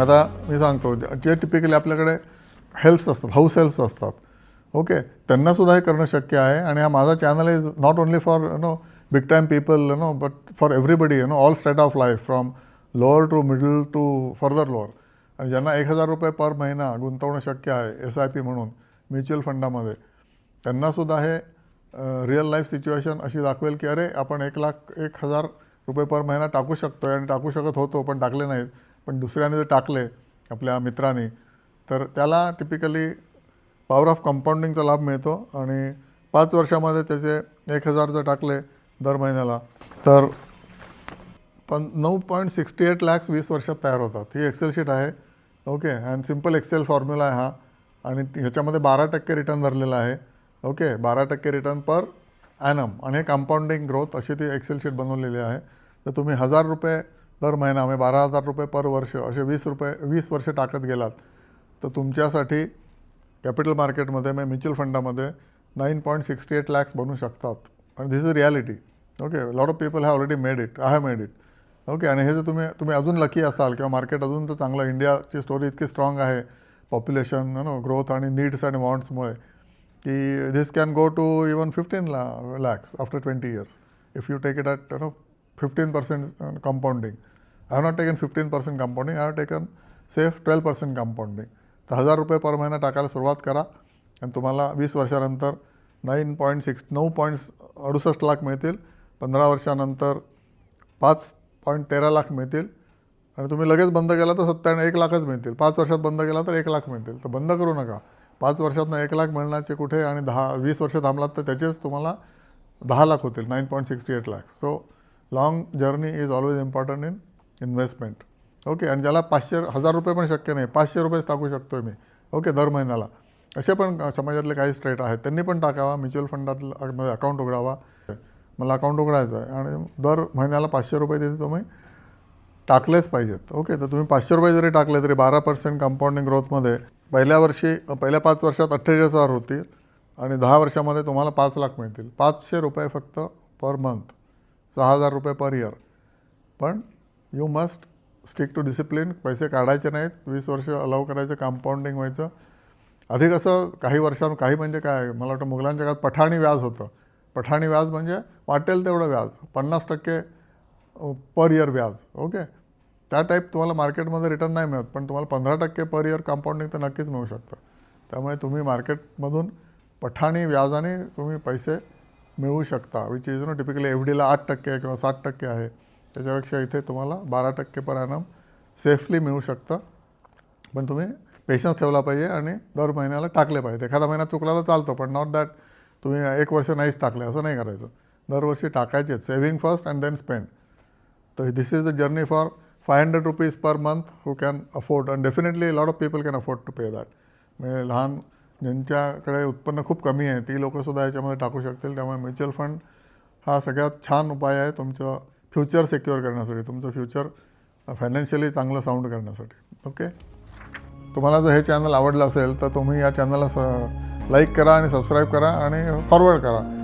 आता मी सांगतो जे टिपिकली आपल्याकडे हेल्प्स असतात हाऊस हेल्प्स असतात. ओके त्यांनासुद्धा हे करणं शक्य आहे आणि हा माझा channel is not only for you know big time people you know but for everybody you know all state of life from lower to middle to further lower आणि ज्यांना एक हजार रुपये पर महिना गुंतवणं शक्य आहे एस आय पी म्हणून म्युच्युअल फंडामध्ये त्यांनासुद्धा हे रिअल लाईफ सिच्युएशन अशी दाखवेल की अरे आपण एक लाख एक हजार रुपये पर महिना टाकू शकतो आणि टाकू शकत होतो पण टाकले नाहीत. पण दुसऱ्याने जर टाकले आपल्या मित्राने तर त्याला टिपिकली पॉवर ऑफ कंपाऊंडिंगचा लाभ मिळतो आणि पाच वर्षामध्ये त्याचे एक हजार जर टाकले दर महिन्याला तर पण नऊ पॉईंट सिक्स्टी एट लॅक्स वीस वर्षात तयार होतात. ही एक्सेल शीट आहे. Okay and simple excel formula आहे हा. आणि ह्याच्यामध्ये बारा टक्के रिटर्न धरलेला आहे. ओके बारा टक्के रिटर्न पर ॲनम आणि हे कंपाऊंडिंग ग्रोथ अशी ती एक्सेल शीट बनवलेली आहे. तर तुम्ही हजार रुपये दर महिना म्हणजे बारा हजार रुपये पर वर्ष असे वीस रुपये वीस वर्ष टाकत गेलात. तर तुमच्यासाठी कॅपिटल मार्केटमध्ये म्हणजे म्युच्युअल फंडामध्ये nine point sixty eight lakhs बनू शकतात. आणि this is reality okay lot of people have already made it I have made it okay आणि हे जर तुम्ही तुम्ही अजून लकी असाल किंवा मार्केट अजून तर चांगलं इंडियाची स्टोरी इतकी स्ट्रॉंग आहे पॉप्युलेशन नो ग्रोथ आणि नीड्स आणि वॉन्ट्समुळे की this can go to even fifteen ला lakhs after twenty years if you take it at no fifteen percent compounding I have not taken fifteen percent compounding I have taken safe twelve percent compounding तर हजार रुपये पर महिना टाकायला सुरुवात करा आणि तुम्हाला वीस वर्षानंतर नाईन पॉईंट सिक्स नऊ पॉईंट अडुसष्ट लाख मिळतील. पंधरा वर्षानंतर पाच पॉईंट तेरा लाख मिळतील. आणि तुम्ही लगेच बंद केला तर सत्त्याण्णव एक लाखच मिळतील. पाच वर्षात बंद केला तर एक लाख मिळतील. तर बंद करू नका. पाच वर्षातनं एक लाख मिळण्याचे कुठे आणि दहा वीस वर्ष थांबलात तर त्याचेच तुम्हाला दहा लाख होतील nine point sixty eight lakh so long journey is always important in investment okay आणि ज्याला पाचशे हजार रुपये पण शक्य नाही पाचशे रुपयेच टाकू शकतो मी. ओके दर महिन्याला. असे पण समाजातले काही स्ट्रेट आहेत त्यांनी पण टाकावा म्युच्युअल फंडातलं अकाउंट उघडावा. मला अकाउंट उघडायचं आहे आणि दर महिन्याला पाचशे रुपये तिथे तुम्ही टाकलेच पाहिजेत. ओके तर तुम्ही पाचशे रुपये जरी टाकले तरी बारा पर्सेंट कंपाऊंडिंग ग्रोथमध्ये पहिल्या वर्षी पहिल्या पाच वर्षात अठ्ठेचाळीस हजार होतील आणि दहा वर्षामध्ये तुम्हाला पाच लाख मिळतील. पाचशे रुपये फक्त पर मंथ सहा हजार रुपये पर इयर पण you must stick to discipline पैसे काढायचे नाहीत. वीस वर्ष अलाव करायचं कंपाऊंडिंग व्हायचं. आधी कसं काही वर्षां काही म्हणजे काय? मला वाटतं मुघलांच्या काळात पठाणी व्याज होतं. पठाणी व्याज म्हणजे वाटेल तेवढं व्याज. पन्नास टक्के पर इयर व्याज. ओके? त्या टाईप तुम्हाला मार्केटमध्ये रिटर्न नाही मिळत. पण तुम्हाला पंधरा टक्के पर इयर कंपाऊंडिंग तर नक्कीच मिळू शकतं. त्यामुळे तुम्ही मार्केटमधून पठाणी व्याजाने तुम्ही पैसे मिळवू शकता which is no typically F डीला आठ टक्के किंवा सात टक्के आहे. त्याच्यापेक्षा इथे तुम्हाला बारा टक्के पर ॲनम सेफली मिळू शकतं. पण तुम्ही पेशन्स ठेवला पाहिजे आणि दर महिन्याला टाकले पाहिजे. एखादा महिना चुकला तर चालतो पण नॉट दॅट तुम्ही एक वर्ष नाहीच टाकले असं नाही करायचं. दरवर्षी टाकायचेच saving first and then spend तर this is the journey for five hundred rupees per month who can afford and definitely lot of people can afford to pay that म्हणजे लहान ज्यांच्याकडे उत्पन्न खूप कमी आहे ती लोकंसुद्धा याच्यामध्ये टाकू शकतील. त्यामुळे म्युच्युअल फंड हा सगळ्यात छान उपाय आहे तुमचं फ्युचर सिक्युअर करण्यासाठी तुमचं फ्युचर फायनान्शियली चांगलं साऊंड करण्यासाठी. ओके? तुम्हाला जर हे चॅनल आवडलं असेल तर तुम्ही या चॅनलला स लाईक करा आणि सबस्क्राईब करा आणि फॉरवर्ड करा.